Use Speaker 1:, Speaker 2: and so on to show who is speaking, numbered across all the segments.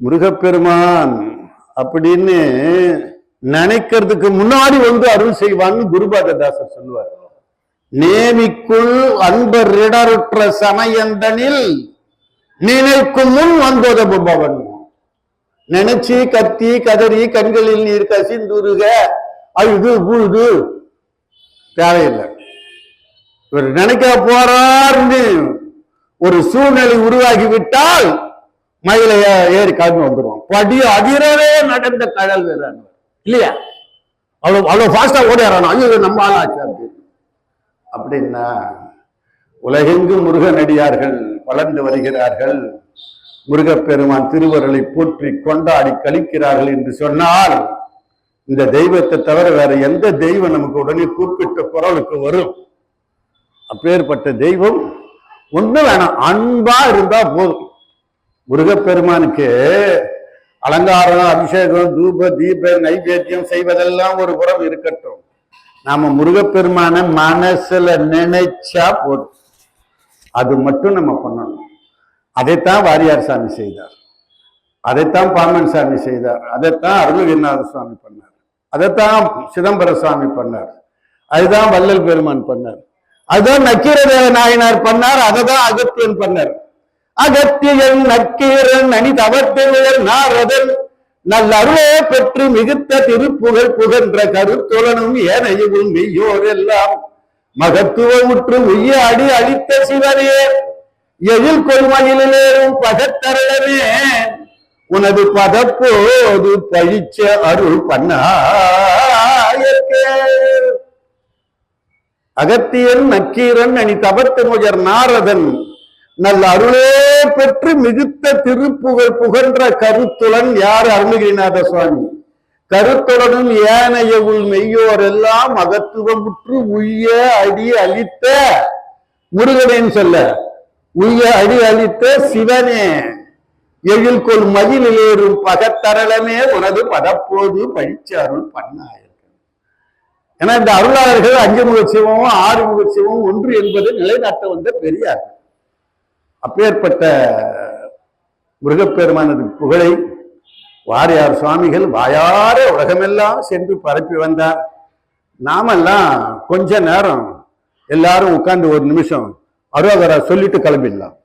Speaker 1: முருகப்பெருமான் அப்படின்னு நினைக்கிறதுக்கு முன்னாடி வந்து அருள் செய்வான்னு குருபாததாசர் சொல்லுவார். நேமிக்குள் அன்பர் இடருற்ற சமயந்தனில் நினைக்கும் முன் வந்தோதபவன் நினைச்சு கத்தி கதறி கண்களில் நீர் கசிந்துருக அழுது உழுது தேவையில்லை. இவர் நினைக்க போறார்னு ஒரு சூழ்நிலை உருவாகி விட்டால் மயில ஏ- ஏறி கிளம்பி வந்துருவோம் படி அதிரவே நடந்த கடல் வீரன் இல்லையா? அவ்வளோ அவ்வளோ ஃபாஸ்டா ஓடிறான் ஐயோ நம்ம ஆளாச்சு அப்படின்னு அப்படின்னா உலகெங்கும் முருகனடியார்கள் வளர்ந்து வருகிறார்கள்? முருகப்பெருமான் திருவருளை போற்றி கொண்டாடி கழிக்கிறார்கள் என்று சொன்னால் இந்த தெய்வத்தை தவிர வேற எந்த தெய்வம் நமக்கு உடனே கூப்பிட்ட குரலுக்கு வரும்? அப்பேற்பட்ட தெய்வம் ஒன்று வேணாம். அன்பா இருந்தா போதும். முருகப்பெருமானுக்கு அலங்காரம் அபிஷேகம் தூப தீப நைவேத்தியம் செய்வதெல்லாம் ஒரு புறம் இருக்கட்டும். நாம முருகப்பெருமான மனசுல நினைச்சா போதும். அது மட்டும் நம்ம பண்ணணும். அதைத்தான் வாரியார் சாமி செய்தார். அதைத்தான் பாமன் சாமி செய்தார். அதைத்தான் அருணகிரிநாத சுவாமி பண்ணார். அதைத்தான் சிதம்பர சுவாமி பண்ணார். அதுதான் வள்ளல் பெருமான் பண்ணார். அதுதான் நக்கீரதேவ நாயனார் பண்ணார். அதை தான் அகத்தியன் பண்ணார். அகத்தியன் நக்கீரன் அணி தவத்தினர் நாரதன். நல்ல அருளே பெற்று மிகுத்த திருப்புகழ் புகன்ற கருத்துலனும் ஏனையும் மெய்யோர் எல்லாம். மகத்துவமுற்று உய்ய அடி அழித்த சிவனே எழில் கொள்மயிலேறும் பகத்தரளமே உனது பதப்போது பழிச்ச அருள் பண்ணாயற்கே. அகத்தியன் நக்கீரன் அணி தபத்து முஜர் நாரதன். நல்ல அருளே பெற்று மிகுத்த திருப்புகழ் புகன்ற கருத்துடன் யார் அருணகிரிநாத சுவாமி? கருத்துடனும் ஏனைய உள் மெய்யோர் எல்லாம் அகத்துவமுற்று உய்ய அடி அழித்த முருகனேன்னு சொல்ல உய்ய அடி அழித்த சிவனே. எழில்கொள் மதிலேறும் பகத்தரளமே உனது பதப்போது பழிச்சு அருள் பண்ணாயிருக்க ஏன்னா இந்த அருளாளர்கள் அஞ்சு முக சிவமும் ஆறு முக சிவமும் ஒன்று என்பது நிலைநாட்ட வந்த பெரியார். அப்பேற்பட்ட முருகப்பெருமானது புகழை வாரியார் சுவாமிகள் வாயார உலகமெல்லாம் சென்று பரப்பி வந்தார். நாமெல்லாம் கொஞ்ச நேரம் எல்லாரும் உட்கார்ந்து ஒரு நிமிஷம் அரோகரா சொல்லிட்டு கிளம்பிடலாம்.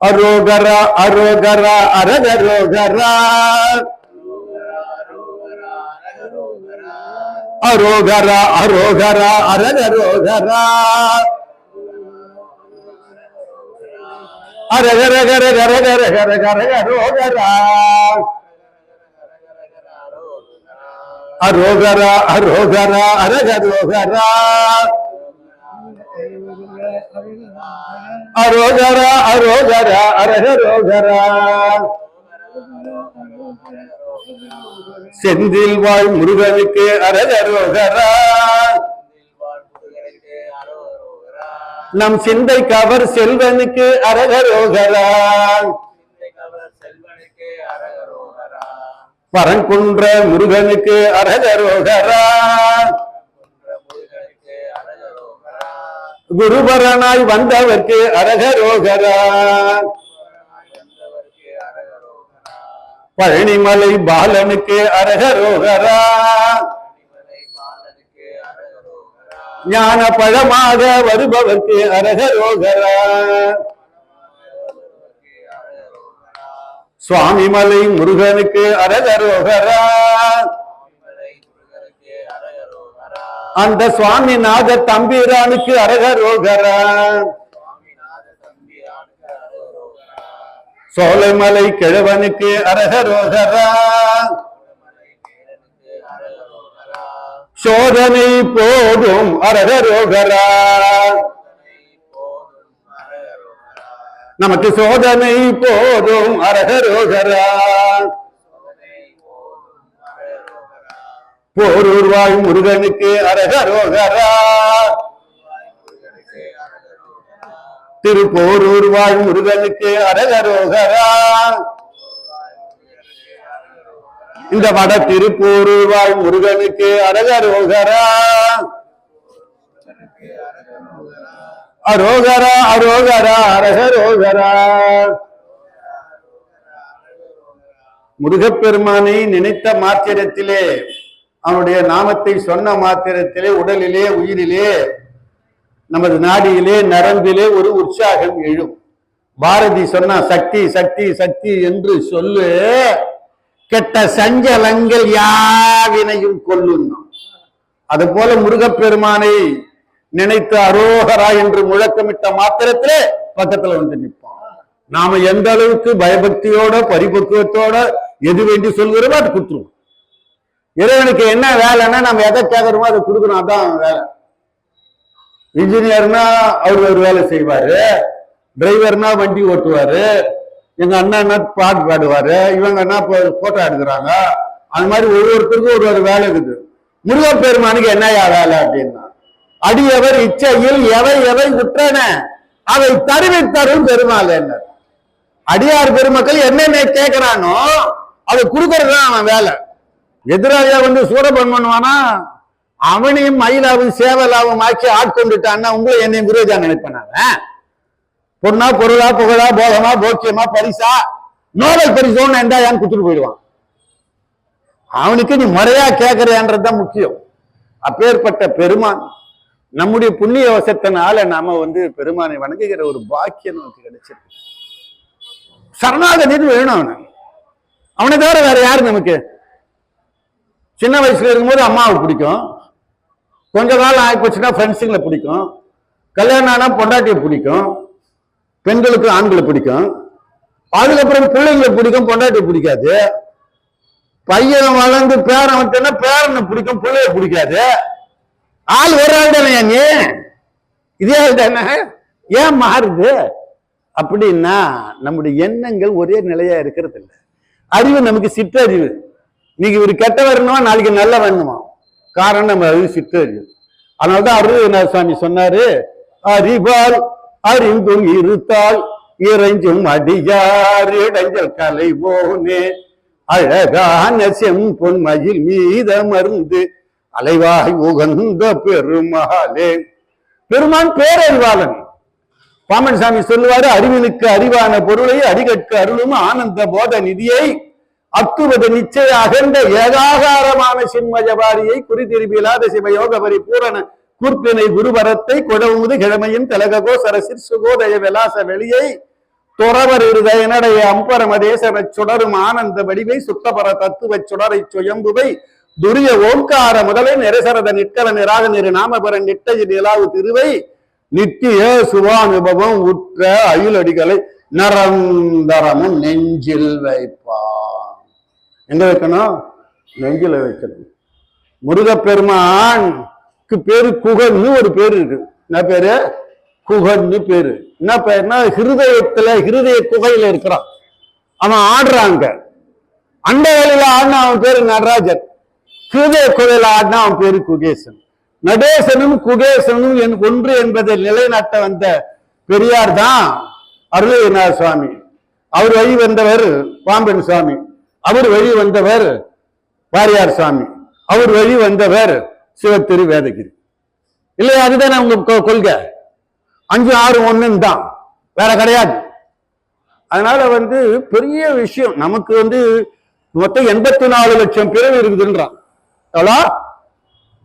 Speaker 1: அரோகரா அரோகரா அரகரோகரா. அரோகரா அரோகரா அரகரோகரா. அரகரகரகரகரகரகரோகரா அரோகரா அரோகரா அரகரோகரா அரோகரா அரோகரா அரகரோகரா செந்தில் வாழ் முருகனுக்கு அரகரோகரா நம் சிந்தை கவர் செல்வனுக்கு அரகரோகரா பரங்குன்ற முருகனுக்கு அரகரோகரா குருபரனாய் வந்தவர்க்கு அரகரோகரா பழனிமலை பாலனுக்கு அரகரோகரா ஞான பழமாக வருபவர்க்கு அரகரோகரா. சுவாமி மலை முருகனுக்கு அரகரோகரா. அந்த சுவாமி நாத தம்பிரானுக்கு அரகரோகரா. சோலைமலை கிழவனுக்கு அரகரோகரா. சோதனை போதும் அரகரோகரா. நமக்கு சோதனை போதும் அரகரோகரா. போரூர்வாய் முருகனுக்கு அரகரோகரா. திருப்போரூர் வாழ் முருகனுக்கு அரகரோகரா. இந்த வட திருப்போரூர் வாழ் முருகனுக்கு அரகரோகரா அரோகரா அரோகரா அரகரோகரா. முருகப்பெருமானை நினைத்த மாத்திரத்திலே அவனுடைய நாமத்தை சொன்ன மாத்திரத்திலே உடலிலே உயிரிலே நமது நாடியிலே நரம்பிலே ஒரு உற்சாகம் எழும். பாரதி சொன்னா சக்தி சக்தி சக்தி என்று சொல்லு. கெட்ட சஞ்சலங்கள் யாவினையும் கொல்லும் அது போல முருகப்பெருமானை நினைத்து அரோகரா என்று முழக்கமிட்ட மாத்திரத்திலே பக்கத்துல வந்து நிற்பான் நாம எந்த அளவுக்கு பயபக்தியோட பரிபக்குவத்தோட எது வேண்டி சொல்கிறோமோ அது கொடுத்துருவோம். இறைவனுக்கு என்ன வேலைன்னா நம்ம எதை கேட்கறோமோ அதை கொடுக்கணும். அதான் வேலை. இன்ஜினியர்னா அவர் ஒரு வேலை செய்வாரு. டிரைவர்னா வண்டி ஓட்டுவாரு. எங்க அண்ணா என்ன பாட்டு பாடுவாரு? இவங்க என்ன போட்டோ எடுக்கிறாங்க? அது மாதிரி ஒவ்வொருத்தருக்கும் ஒரு ஒரு வேலை இருக்குது. முருகப்பெருமானுக்கு என்னையா வேலை அப்படின்னா அடியவர் இச்சையில் எவை எவை உற்றன? அவை தருவித்தரும் பெருமாள் என்ன? அடியார் பெருமக்கள் என்னென்ன கேட்கிறானோ அதை கொடுக்கறதுதான் அவன் வேலை. எதிராளியா வந்து சூரபன் பண்ணுவானா? அவனையும் மயிலாவும் சேவலாவும் ஆக்கி ஆட்கொண்டுட்டான்னா உங்களை என்னையும் விரோதியா நினைப்பேன் பொண்ணா பொருளா புகழா போகமா போக்கியமா பரிசா? நோபல் பரிசோன்னு என்றாயான்னு குத்துட்டு போயிடுவான்? அவனுக்கு நீ முறையா கேட்கறியான்றதுதான் முக்கியம். அப்பேற்பட்ட பெருமான் நம்முடைய புண்ணிய வசத்தினால நாம வந்து பெருமானை வணங்குகிற ஒரு பாக்கியம் நமக்கு கிடைச்சிருக்கு. சரணாகதின்னு வேணும் அவனை. அவனை தவிர வேற யாரு நமக்கு? சின்ன வயசுல இருக்கும்போது அம்மாவை பிடிக்கும். கொஞ்ச நாள் ஆகிப்போச்சுன்னா ஃப்ரெண்ட்ஸுங்களை பிடிக்கும். கல்யாணம் ஆனா பொண்டாட்டியை பிடிக்கும். பெண்களுக்கு ஆண்களை பிடிக்கும். அதுக்கப்புறம் பிள்ளைங்களை பிடிக்கும் பொண்டாட்டி பிடிக்காது. பையன் வளர்ந்து பேரன் வந்துட்டா பேரனை பிடிக்கும் பிள்ளைய பிடிக்காது. ஆள் ஒரு ஆள் தானே நீ? இதே ஆள் தானே? ஏன் மாறுது? அப்படின்னா நம்முடைய எண்ணங்கள் ஒரே நிலையா இருக்கிறது இல்லை. அறிவு நமக்கு சிற்றறிவு. இன்னைக்கு இவர் கெட்ட வரணுமா நாளைக்கு நல்ல வரணுமா? காரணம் நம்ம அறிவு சிற்றறிவு. அதனாலதான் அருள் சுவாமி சொன்னாரு அறிவால் அறிந்தும் இருத்தால் இறைஞ்சும் அடியார் இடைஞ்சல் கலை போனே அழகான செம்பொன் மயில் மீதமர்ந்து அலைவாய் உகந்த பெருமாளே. பெருமான் பேரறிவாளன். பாமன் சாமி சொல்லுவாரு அறிவினுக்கு அறிவான பொருளை அடிகட்கு அருளும் ஆனந்த போத நிதியை அத்துவது நிச்சய அகண்ட ஏகாகாரமான சின்மஜபாரியை குறித்திருப்பி இல்லாத சிவயோக பரிபூரண கூர்ப்பினை குருவரத்தை கொடவுமுது கிழமையின் தலகோ சரசிர் சுகோதய விலாச வெளியை துறவர் இருதயனடைய அம்பரம தேசவ சுடரும் ஆனந்த வடிவை சுத்தபர தத்துவ சுடரை சுயம்புவை துரிய ஓங்கார முதலை நிரசரத நிற்கல நிராக நிறு நாமபர நிட்டஜ நிலாவு திருவை நித்திய சுபானுபவம் உற்ற அயுலடிகளை நரந்தரமும் நெஞ்சில் வைப்பான். எங்க வைக்கணும்? நெஞ்சில வைக்கணும். முருகப்பெருமான் பேரு குகன்னு ஒரு பேர் இருக்கு. என்ன பேரு? குகன்னு பேரு. என்ன பேருனா ஹிருதயத்துல ஹிருதய குகையில இருக்கிறான். அவன் ஆடுறாங்க. அண்ட வேலையில ஆடின அவன் பேரு நடராஜன். ஹிருதய குகையில ஆடினா அவன் பேரு குகேசன். நடேசனும் குகேசனும் என் ஒன்று என்பதை நிலைநாட்ட வந்த பெரியார் தான் அருளகிரிநாத சுவாமி. அவர் வழி வந்தவர் பாம்பன் சுவாமி. அவர் வழி வந்தவர் வாரியார் சுவாமி. அவர் வழி வந்தவர் சிவத்திரு வேதகிரி. இல்லையா? அதுதானே உங்க கொள்கை. அஞ்சு ஆறு ஒண்ணுன்னு தான். வேற கிடையாது. அதனால வந்து பெரிய விஷயம் நமக்கு வந்து மொத்தம் எண்பத்தி நாலு லட்சம் பிறவி இருக்குதுன்றான். எவ்வளோ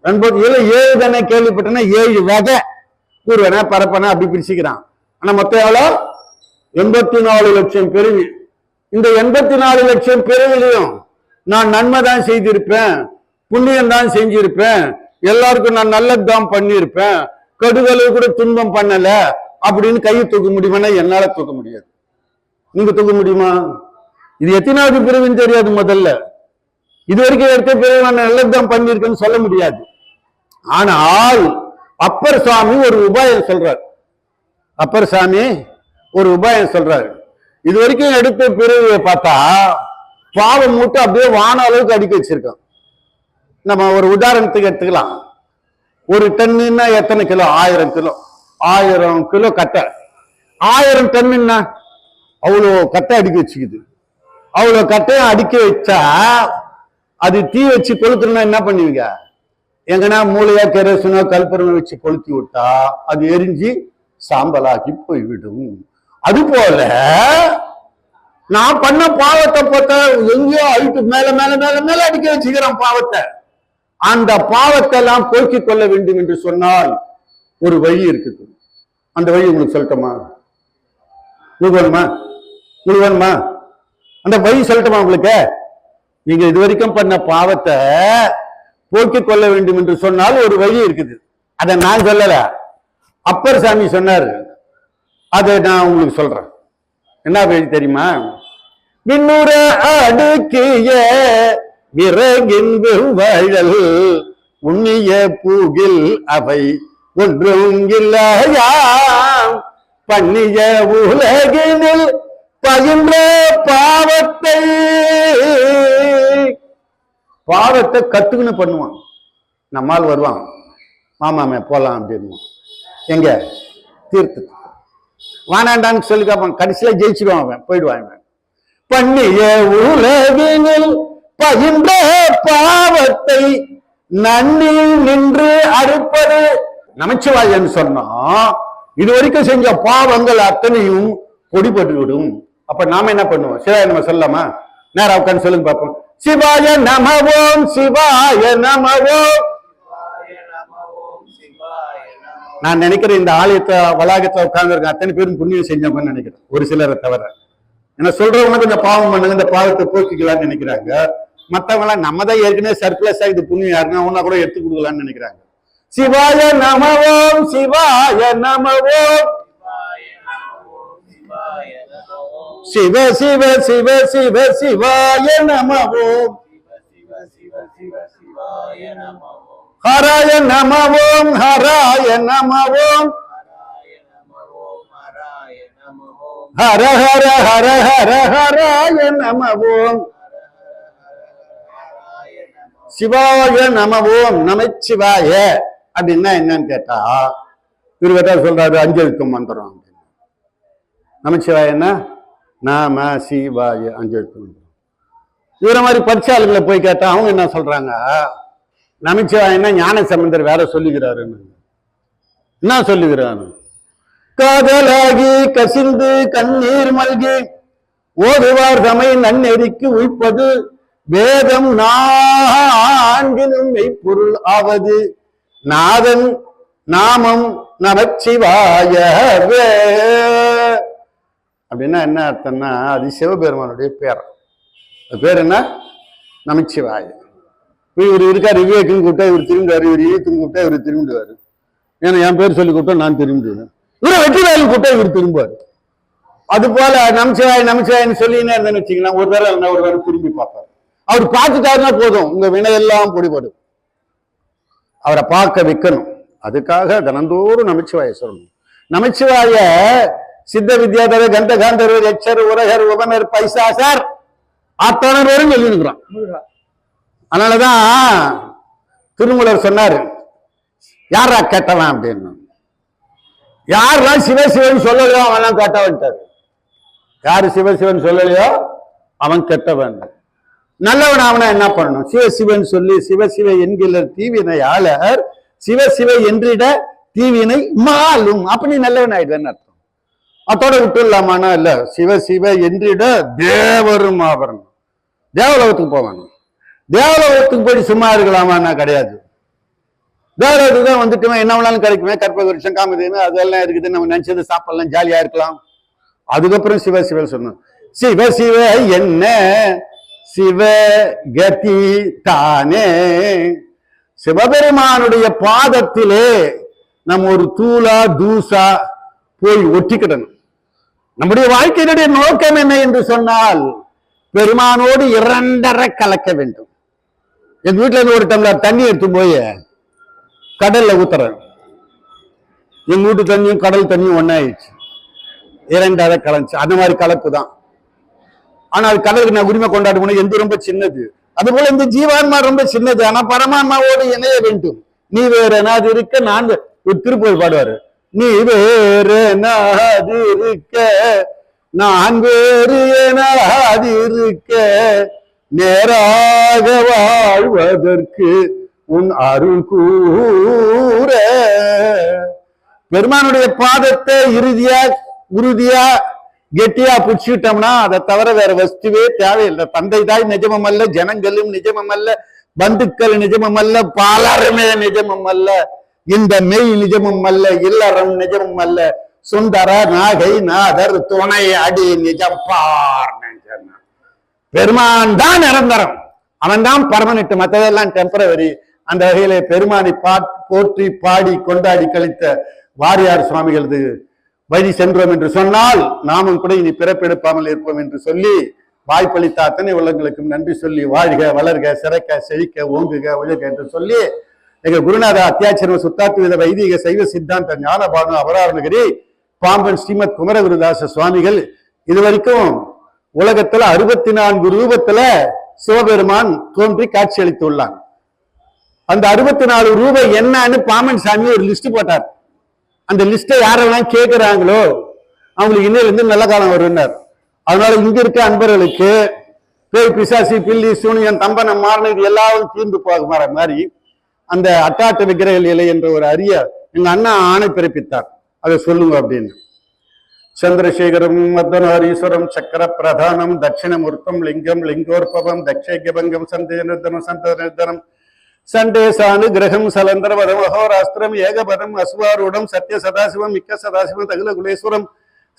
Speaker 1: எண்பத்தி ஏழு ஏழு தானே கேள்விப்பட்டேன்னா ஏழு வகை. கூறுவன பரப்பன அப்படி பிரிச்சுக்கிறான். ஆனா மொத்தம் எவ்வளோ? எண்பத்தி நாலு லட்சம் பிறவி. இந்த எண்பத்தி நாலு லட்சம் பிறவிலையும் நான் நன்மை தான் செய்திருப்பேன் புண்ணியம் தான் செஞ்சிருப்பேன் எல்லாருக்கும் நான் நல்லது தான் பண்ணியிருப்பேன். கடுகளவு கூட துன்பம் பண்ணல. அப்படின்னு கையை தூக்க முடியுமானா என்னால தூக்க முடியாது. நீங்க தூக்க முடியுமா? இது எத்தனாவது பிரிவுன்னு தெரியாது முதல்ல. இது வரைக்கும் எடுத்த பிறகு நான் நல்லது தான் பண்ணியிருக்கேன்னு சொல்ல முடியாது. ஆனால் அப்பர் சாமி ஒரு உபாயம் சொல்றார். அப்பர் சாமி ஒரு உபாயம் சொல்றாரு. இது வரைக்கும் எடுத்த பிறகு பார்த்தா பாவம் மூட்டை அப்படியே வான அளவுக்கு அடுக்கி வச்சிருக்கான். நம்ம ஒரு உதாரணத்துக்கு எடுத்துக்கலாம். ஒரு டன்னுன்னா எத்தனை கிலோ? ஆயிரம் கிலோ. ஆயிரம் கிலோ கட்டை. ஆயிரம் டன்னுன்னா அவ்வளோ கட்டை அடுக்கி வச்சுக்குது. அவ்வளோ கட்டையை அடுக்கி வச்சா அது தீ வச்சு கொளுத்துனா என்ன பண்ணுவீங்க? எங்கன்னா மூளையா கெரசனோ கல்பரனோ வச்சு கொளுத்தி விட்டா அது எரிஞ்சு சாம்பலாக்கி போய்விடும். அது போல நான் பண்ண பாவத்தை பார்த்தா எங்கேயோ அழிட்டு மேல மேல மேல மேல அடிக்க வச்சுக்கிறேன் பாவத்தை. அந்த பாவத்தை எல்லாம் போக்கிக் கொள்ள வேண்டும் என்று சொன்னால் ஒரு வழி இருக்குது. அந்த வழி உங்களுக்கு சொல்லட்டுமா? உங்களுக்கு வேணுமா உங்களுக்கு வேணுமா அந்த வழி சொல்லட்டுமா உங்களுக்கு? நீங்க இது வரைக்கும் பண்ண பாவத்தை போக்கிக் கொள்ள வேண்டும் என்று சொன்னால் ஒரு வழி இருக்குது. அதை நான் சொல்லல. அப்பர் சாமி சொன்னார். அதை நான் உங்களுக்கு சொல்றேன். என்ன வழி தெரியுமா? விண்ணுற அடுக்கிய விறகின் வாழல் உண்ணிய பூகில் அவை ஒன்றும் இல்லையாம். பண்ணிய உலகினில் பயின்ற பாவத்தை பாவத்தை கத்துக்குன்னு பண்ணுவான். நம்மால் வருவான். மாமாமே போலாம் அப்படின்னு எங்க? தீர்த்து வானாண்டான்னு சொல்லி கேட்பான் கடைசியில ஜெயிச்சிடுவான் அவன். போயிடுவான் அவன் பண்ணிய உலகினில் பகின்ற பாவத்தை நன்னி நின்று அறுப்பது. நமச்சிவாயன் சொன்னா இது வரைக்கும் செஞ்ச பாவங்கள் அத்தனையும் பொடிபட்டு விடும் அப்ப நாம என்ன பண்ணுவோம்? சிவாய நம்ம சொல்லலாமா? நேரம் உட்காந்து சொல்லுங்க பார்ப்போம் சிவாய நமவோம் சிவாய நமவோம். நான் நினைக்கிறேன் இந்த ஆலயத்தை வளாகத்தை உட்கார்ந்து அத்தனை பேரும் புண்ணியம் செஞ்சவங்கன்னு நினைக்கிறேன். ஒரு சிலரை தவிர. என்ன சொல்றவங்க கொஞ்சம் பாவம் பண்ணுங்க இந்த பாவத்தை போக்கிக்கலாம்னு நினைக்கிறாங்க. மத்தவங்க எல்லாம் நம்ம தான் ஏற்கனவே சர்ப்ளஸ் இது புண்ணியம் யாருன்னா கூட எடுத்து கொடுக்கலாம்னு நினைக்கிறாங்க. சிவாய நமவோம் சிவாய நமவோம். சிவ சிவ சிவ சிவ சிவாய நமவோம். ஹராய நமவோம் ஹராய நமவோம். ஹர ஹர ஹர ஹர ஹராய நமவோம். சிவாய நமவோம் நமச்சிவாய அப்படின்னா என்னன்னு கேட்டா இவர் கேட்டா சொல்றாரு அஞ்செழுத்தும் மந்திரம் அப்படின்னு. நமச்சிவாயன்னா நாம சிவாய அஞ்செழுத்தும் மந்திரம் இவரை மாதிரி படிச்சாளுங்களை போய் கேட்டா அவங்க என்ன சொல்றாங்க? நமச்சிவாயன்னா ஞான சம்பந்தர் வேற சொல்லுகிறாருன்னு. என்ன சொல்லுகிறாரு? காதலாகி கசிந்து கண்ணீர் மல்கி ஓதுவார் சமயம் நன்னெறிக்கு உய்ப்பது வேதம் நான்கினும் மெய்ப்பொருள் ஆவது. நாதன் நாமம் நமச்சிவாய அப்படின்னா என்ன அர்த்தம்னா அது சிவபெருமானுடைய பேர். அது பேர் என்ன? நமச்சிவாய. இவர் இருக்கார் விவேக்குன்னு கூப்பிட்டா இவர் திரும்பிடுவார் இவர் ஈத்துன்னு கூப்பிட்டா இவர் திரும்பிடுவார் ஏன்னா என் பேர் சொல்லி கூப்பிட்டா நான் திரும்பிடுவேன் இவரை வெற்றி கூப்பிட்டா இவர் திரும்புவார். அது போல நமச்சிவாய் நமச்சிவாயின்னு சொல்லினே இருந்தேன்னு வச்சுக்கலாம் ஒரு தடவை இல்லைன்னா ஒரு தடவை திரும்பி பார்ப்பார். அவர் பார்த்துட்டாருன்னா போதும். உங்க வினையெல்லாம் பொடிபடும். அவரை பார்க்க வைக்கணும். அதுக்காக தினந்தோறும் நமச்சிவாய சொல்லணும். நமச்சிவாய சித்த வித்யாதர கந்த காந்தர் எச்சர் உரகர் உபனர் பைசாசர் அத்தனை பேரும் சொல்லியிருக்கிறான் அதனாலதான் திருமூலர் சொன்னாரு யாரா கேட்டவன் அப்படின்னு? யாரெல்லாம் சிவசிவன் சொல்லலையோ அவன்லாம் கேட்டவன்ட்டாரு. யாரு சிவசிவன் சொல்லலையோ அவன் கெட்டவன். நல்லவன் அவனை என்ன பண்ணணும்? சிவசிவன் சொல்லி சிவ சிவ என்கிற தீவினையாளர் சிவ என்றிட தீவினை மாலும். அப்படி நல்லவன் ஆயிடுவேன்னு அர்த்தம். அதோட விட்டுடலாமானா? இல்ல. சிவ சிவ என்றிட தேவரும் ஆபரணம் தேவலோகத்துக்கு போவாங்க. தேவலோகத்துக்கு போய் சும்மா இருக்கலாமான்னா கிடையாது. தேவலோகத்துக்கு தான் வந்துட்டுமே என்ன வேணாலும் கிடைக்குமே. கற்பக வருஷம் காமதேனு அதெல்லாம் இருக்குது. நம்ம நினைச்சது சாப்பிடலாம் ஜாலியா இருக்கலாம். அதுக்கப்புறம் சிவ சிவ சொன்னோம். சிவ சிவ என்ன சிவ கதி தானே. சிவபெருமானுடைய பாதத்திலே நம்ம ஒரு தூளா தூசா போய் ஒட்டிக்கிடணும். நம்முடைய வாழ்க்கையினுடைய நோக்கம் என்ன என்று சொன்னால் பெருமானோடு இரண்டரை கலக்க வேண்டும். எங்க வீட்டுல இருந்து ஒரு டம்ளர் தண்ணி எடுத்து போய் கடல்ல ஊத்துறேன். எங்க வீட்டு தண்ணியும் கடல் தண்ணியும் ஒன்னாயிடுச்சு இரண்டரை கலந்துச்சு. அந்த மாதிரி கலப்பு தான் ஆனால் கடலுக்கு நான் உரிமை கொண்டாட எந்த ரொம்ப சின்னது. அதுபோல இந்த ஜீவான்மா ரொம்ப சின்னது. ஆனா பரமான்மாவோடு இணைய வேண்டும். நீ வேற நாது இருக்க நான் ஒரு திருப்பூர் பாடுவாரு. நீ வேற நாது இருக்க நான் வேறு நாது இருக்க நேராக வாழ்வதற்கு உன் அருள் கூற. பெருமானுடைய பாதத்தை இறுதியா உறுதியா கெட்டியா புடிச்சுட்டோம்னா அதை தவிர வேற வஸ்துவே தேவையில்லை. தந்தை தாய் நிஜமம் அல்ல ஜனங்களும் நிஜமம் அல்ல பந்துக்கள் நிஜமம் அல்ல பலருமே நிஜமம் அல்ல இந்த மெய் நிஜமும் அல்ல இல்லறம் நிஜமும் அல்ல சுந்தர நாகை நாதர் துணை அடி நிஜம் பெருமான் தான் நிரந்தரம். அவன் தான் பர்மனெண்ட் மற்றதெல்லாம் டெம்பரவரி அந்த வகையில பெருமானை பா போற்றி பாடி கொண்டாடி கழித்த வாரியார் சுவாமிகளது வழி சென்றோம் என்று சொன்னால் நாமும் கூட இனி பிறப்பெடுப்பாமல் இருப்போம் என்று சொல்லி வாய்ப்பளித்த அத்தனை உள்ளங்களுக்கும் நன்றி சொல்லி வாழ்க வளர்க சிறக்க செழிக்க ஓங்குக ஒழுக என்று சொல்லி எங்கள் குருநாத அத்தியாச்சரம் சுத்தாத்துவித வைதிக சைவ சித்தாந்த ஞானபானு அபராரணகிரி பாம்பன் ஸ்ரீமத் குமரகுருதாச சுவாமிகள் இதுவரைக்கும் உலகத்துல அறுபத்தி நான்கு ரூபத்துல சிவபெருமான் தோன்றி காட்சியளித்துள்ளான் அந்த அறுபத்தி நாலு ரூபாய் என்னன்னு பாமன் சாமி ஒரு லிஸ்ட் போட்டார். அந்த லிஸ்ட்டை யாரெல்லாம் கேட்கிறாங்களோ அவங்களுக்கு இன்னும் இருந்து நல்ல காலம் வரும்னார். அதனால இங்க இருக்க அன்பர்களுக்கு பேய் பிசாசி பில்லி சூனியன் தம்பனம் மாறன இது எல்லாரும் தீர்ந்து போகிற மாதிரி அந்த அட்டாட்ட விக்கிரக இலை என்ற ஒரு அரிய எங்க அண்ணா ஆணை பிறப்பித்தார். அதை சொல்லுங்க அப்படின்னு. சந்திரசேகரம் மர்தனாரீஸ்வரம் சக்கர பிரதானம் தட்சிணமூர்த்தம் லிங்கம் லிங்கோற்பவம் நிர்தனம் சந்த நிர்தனம் சண்டேசானு கிரகம் சலந்தரவதம் அகோராஸ்திரம் ஏகபதம் அஸ்வாரூடம் சத்ய சதாசிவம் மிக்க சதாசிவம் தகுல குலேஸ்வரம்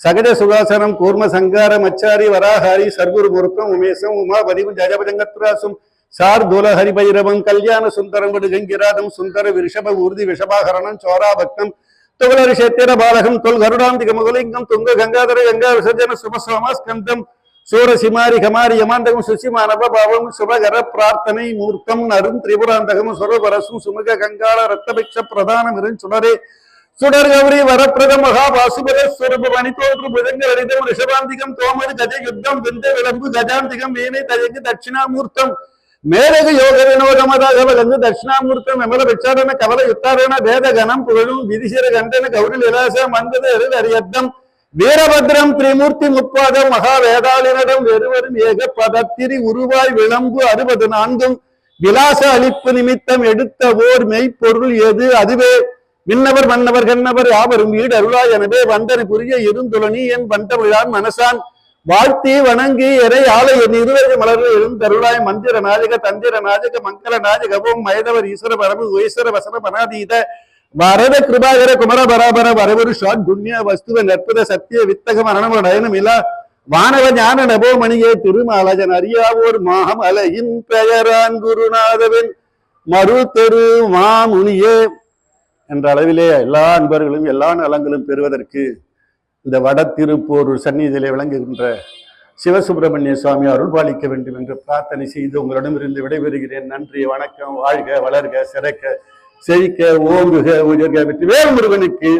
Speaker 1: சகஜ சுகாசனம் கூர்ம சங்காரம் அச்சாரி வராஹாரி சர்க்குரு முருக்கம் உமேசம் உமாபதிவு ஜஜபஜங்கத்ராசும் சார்தூல ஹரிபைரவம் கல்யாண சுந்தரம் விடுகங்கிராதம் சுந்தர விஷப ஊர்தி விஷபாகரணம் சோராபக்தம் துகளரிஷேத்திர பாலகம் தொல் கருடாந்திக முகலிங்கம் துங்க கங்காதர கங்கா விசர்ஜன சுபசோமா ஸ்கந்தம் சூரசிமாரி கமாரி யமாண்டகம் சுசிமானப பாவம் சுபகர பிரார்த்தனை மூர்த்தம் நரும் திரிபுராந்தகம் சுரபரசும் சுமுக கங்காள ரத்தபிக்ஷ பிரதானம் இருஞ்சுடரே சுடர். கௌரி வரப்பிரத மகா பாசுபர சுரப மணித்தோற்று புதங்க லலிதம் ரிஷபாந்திகம் தோமது கஜ யுத்தம் விந்த விளம்பு கஜாந்திகம் வீணை தயங்கு தட்சிணாமூர்த்தம். மேலகு யோக வினோதமதாக வந்து தட்சிணாமூர்த்தம் விமல விச்சாரண கவல யுத்தாரண வேத கணம் புகழும் விதிசிர கண்டன கௌரி விலாச மந்தத அரியத்தம். வீரபத்ரம் திரிமூர்த்தி முப்பாதம் மகா வேதாளினிடம் வெறுவரும் ஏக பதத்திரி உருவாய் விளம்பு அறுபது நான்கும். விலாச அளிப்பு நிமித்தம் எடுத்த ஓர் மெய்ப்பொருள் எது? அதுவே. விண்ணவர் மன்னவர் கண்ணவர் யாவரும் வீடு அருளாய். எனவே வந்தனை புரிய இருந்துளனி என் வந்தமிழான் மனசான். வாழ்த்தி வணங்கி எரை ஆலய இருவரை மலர் எழுந்தருளாய். மந்திர நாயக தந்திர நாயக மங்கள நாயகவும் மயதவர் ஈஸ்வர பரமு ஈஸ்வர வசன பனாதீத. வரத கிருபாகர குமர பராபர வரவரு ஷாட் குண்ய வஸ்துவ நற்புத சத்திய வித்தக மரணம நயனம் இலா வானவ ஞான நபோமணியே திருமாலஜன் அறியாவோர் மாகம் அலையின் பெயரான் குருநாதவன் மறு தெரு மாமுனியே என்ற அளவிலே எல்லா அன்பர்களும் எல்லா நலங்களும் பெறுவதற்கு இந்த வட திருப்போரூர் சந்நிதியிலே விளங்குகின்ற சிவசுப்பிரமணிய சுவாமி அருள் பாலிக்க வேண்டும் என்று பிரார்த்தனை செய்து உங்களிடமிருந்து விடைபெறுகிறேன். நன்றி வணக்கம் வாழ்க வளர்க சிறக்க. செழிக்க ஓங்குக உயர்க வெற்றி. வேறு முருகனுக்கு